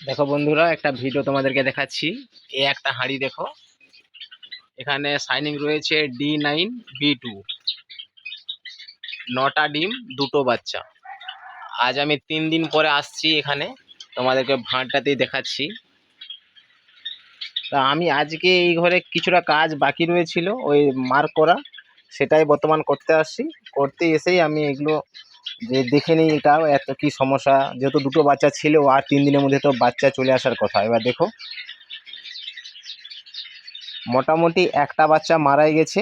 দেখো বন্ধুরা, একটা ভিডিও তোমাদেরকে দেখাচ্ছি। এ একটা হাঁড়ি দেখো। এখানে সাইনিং রয়েছে ডি নাইন বি টু নটা ডিম, দুটো বাচ্চা। আজ আমি তিন দিন পরে আসছি এখানে। তোমাদেরকে ভাঁড়টাতেই দেখাচ্ছি। তা আমি আজকে এই ঘরে কিছুটা কাজ বাকি রয়েছিল, ওই মার্ক করা। সেটাই বর্তমান করতে আসছি। করতে এসেই আমি এগুলো যে দেখে নিই এটা, এত কি সমস্যা। যেহেতু দুটো বাচ্চা ছিল, আর তিন দিনের মধ্যে তো বাচ্চা চলে আসার কথা। এবার দেখো। মোটামুটি একটা বাচ্চা মারাই গেছে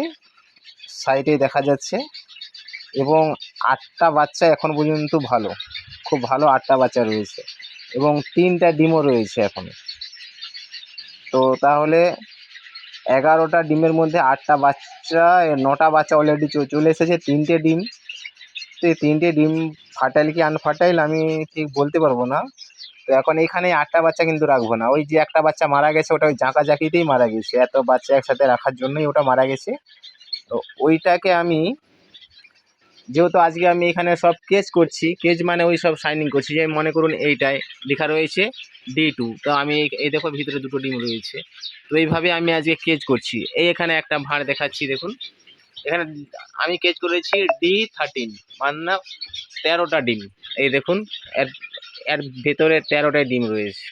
সাইডে দেখা যাচ্ছে। এবং আটটা বাচ্চা এখন পর্যন্ত ভালো। খুব ভালো আটটা বাচ্চা রয়েছে। এবং তিনটা ডিমও রয়েছে এখন। তো তাহলে এগারোটা ডিমের মধ্যে আটটা বাচ্চা, নটা বাচ্চা অলরেডি চলে এসেছে। তিনটে ডিম। এই তিনটে ডিম ফার্টাইল কি আনফার্টাইল আমি ঠিক বলতে পারব না। তো এখন এইখানে আটটা বাচ্চা কিন্তু রাখব না। ওই যে একটা বাচ্চা মারা গেছে, ওটা ওই জাঁকা জাঁকিতেই মারা গেছে। এত বাচ্চা একসাথে রাখার জন্যই ওটা মারা গেছে। তো ওইটাকে আমি, যেহেতু আজকে আমি এখানে সব কেজ করছি কেজ মানে ওই সব সাইনিং করছি। যে মনে করুন এইটায় লেখা রয়েছে ডি টু তো আমি এই- দেখো ভিতরে দুটো ডিম রয়েছে। তো এইভাবে আমি আজকে কেজ করছি। এই এখানে একটা ভাঁড় দেখাচ্ছি, দেখুন। এখানে আমি কেজ করেছি ডি থার্টিন মানে তেরোটা ডিম। এই দেখুন, এর এর ভেতরে তেরোটা ডিম রয়েছে।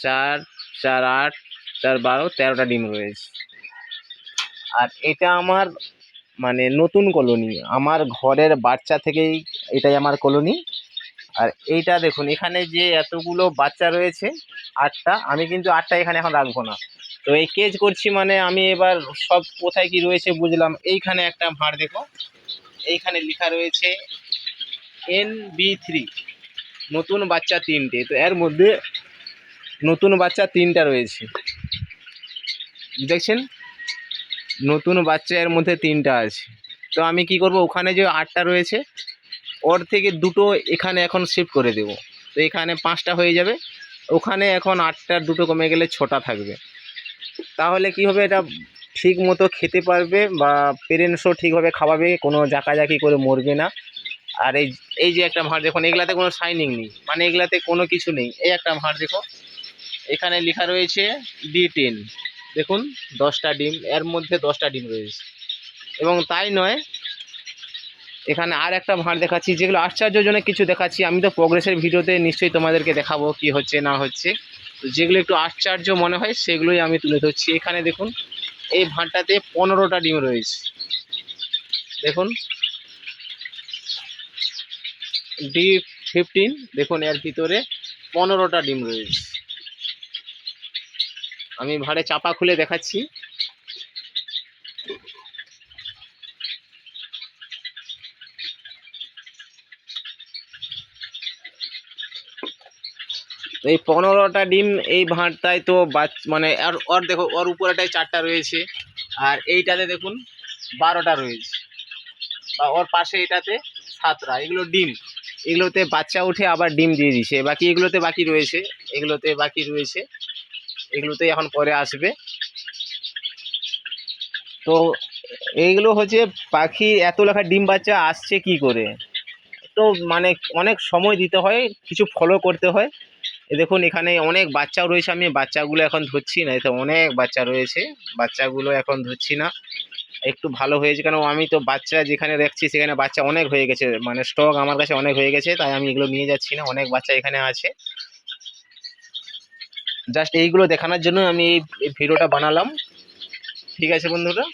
চার চার আট, চার বারো, তেরোটা ডিম রয়েছে। আর এটা আমার মানে নতুন কলোনি। আমার ঘরের বাচ্চা থেকেই এটাই আমার কলোনি। আর এইটা দেখুন, এখানে যে এতগুলো বাচ্চা রয়েছে, আটটা, আমি কিন্তু আটটা এখানে এখন রাখব না। তো এই কেজ করছি মানে আমি এবার সব কোথায় কি রয়েছে বুঝলাম, এইখানে একটা ভাঁড় দেখো। এইখানে লেখা রয়েছে এন বি থ্রি নতুন বাচ্চা তিনটে। তো এর মধ্যে নতুন বাচ্চা তিনটা রয়েছে। দেখছেন? নতুন বাচ্চা এর মধ্যে তিনটা আছে। তো আমি কি করব, ওখানে যে আটটা রয়েছে ওর থেকে দুটো এখানে এখন শিফট করে দেব। তো এখানে পাঁচটা হয়ে যাবে। ওখানে এখন আটটার দুটো কমে গেলে ছটা থাকবে। তাহলে কি হবে? এটা ঠিক মতো খেতে পারবে বা পেরেন্টসও ঠিকভাবে খাওয়াবে, কোনো জাকাজাকি করে মরবে না। আর এই এই যে একটা ভাঁড় দেখুন, এগুলাতে কোনো শাইনিং নেই। মানে এগুলাতে কোনো কিছু নেই। এই একটা ভাঁড় দেখো এখানে লেখা রয়েছে ডি টেন দেখুন, দশটা ডিম, এর মধ্যে দশটা ডিম রয়েছে। এবং তাই নয় এখানে আর একটা ভাঁড় দেখাচ্ছি, যেগুলো আশ্চর্যজনক কিছু দেখাচ্ছি। আমি তো প্রোগ্রেসের ভিডিওতে নিশ্চয়ই তোমাদেরকে দেখাবো কি হচ্ছে, না হচ্ছে। তো যেগুলো একটু আশ্চর্য মনে হয়, সেগুলোই আমি তুলে ধরছি। এখানে দেখুন, এই ভাঁড়টাতে পনেরোটা ডিম রয়েছে। দেখুন ডি ফিফটিন দেখুন, এর ভিতরে পনেরোটা ডিম রয়েছে। আমি ভাঁড়ে চাপা খুলে দেখাচ্ছি। তো এই পনেরোটা ডিম এই ভাঁড়টায় তো বাচ মানে আর ওর দেখো, ওর উপরেটায় চারটা রয়েছে। আর এইটাতে দেখুন, বারোটা রয়েছে। বা ওর পাশে এটাতে সাতটা, এগুলো ডিম। এগুলোতে বাচ্চা উঠে আবার ডিম দিয়ে দিছে। বাকি এগুলোতে বাকি রয়েছে। এগুলোতে বাকি রয়েছে। এগুলোতে এখন পরে আসবে। তো এইগুলো হচ্ছে পাখি, এত লেখা ডিম বাচ্চা আসছে কি করে? তো মানে অনেক সময় দিতে হয়, কিছু ফলো করতে হয়। এ দেখুন, এখানে অনেক বাচ্চাও রয়েছে। আমি বাচ্চাগুলো এখন ধরছি না, এতে অনেক বাচ্চা রয়েছে। বাচ্চাগুলো এখন ধরছি না। একটু ভালো হয়েছে কেন, আমি তো বাচ্চা যেখানে দেখছি সেখানে বাচ্চা অনেক হয়ে গেছে। মানে স্টক আমার কাছে অনেক হয়ে গেছে, তাই আমি এগুলো নিয়ে যাচ্ছি না। অনেক বাচ্চা এখানে আছে। জাস্ট এইগুলো দেখানোর জন্য আমি এই ভিডিওটা বানালাম। ঠিক আছে বন্ধুরা?